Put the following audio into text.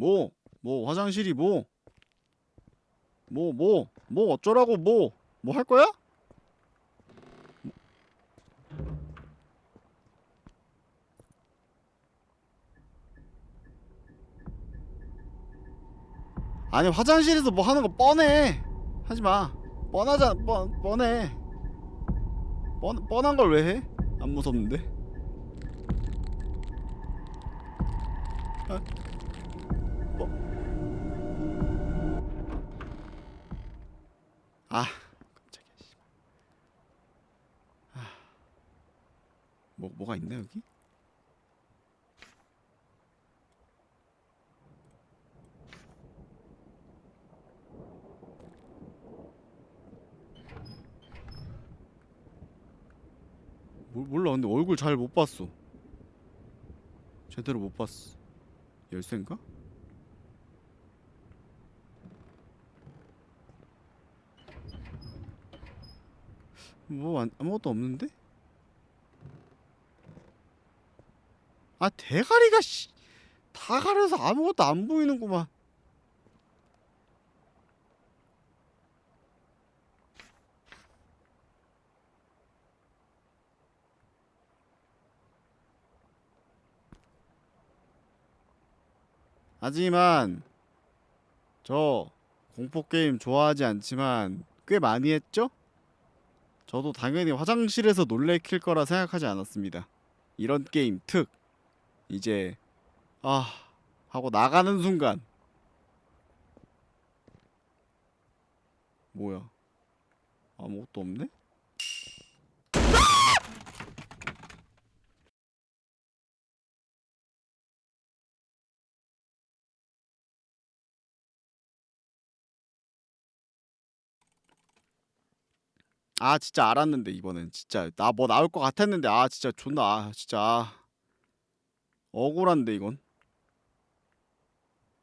뭐? 뭐 화장실이 뭐? 뭐 뭐? 뭐 어쩌라고 뭐? 뭐 할 거야? 아니 화장실에서 뭐 하는 거 뻔해 하지 마 뻔하잖아 뻔 뻔해 뻔 뻔한 걸 왜 해? 안 무섭는데 아, 뭐. 아 깜짝이야 씨. 아. 뭐 뭐가 있나 여기? 몰- 몰라 근데 얼굴 잘 못 봤어 제대로 못 봤어 열쇠인가? 뭐 안- 아무것도 없는데? 아 대가리가 씨, 다 가려서 아무것도 안 보이는구만 하지만 저 공포 게임 좋아하지 않지만 꽤 많이 했죠? 저도 당연히 화장실에서 놀래킬 거라 생각하지 않았습니다. 이런 게임 특 이제 아 하고 나가는 순간 뭐야 아무것도 없네? 아 진짜 알았는데 이번엔 진짜 나 뭐 나올 것 같았는데 아 진짜 존나 아 진짜 아. 억울한데 이건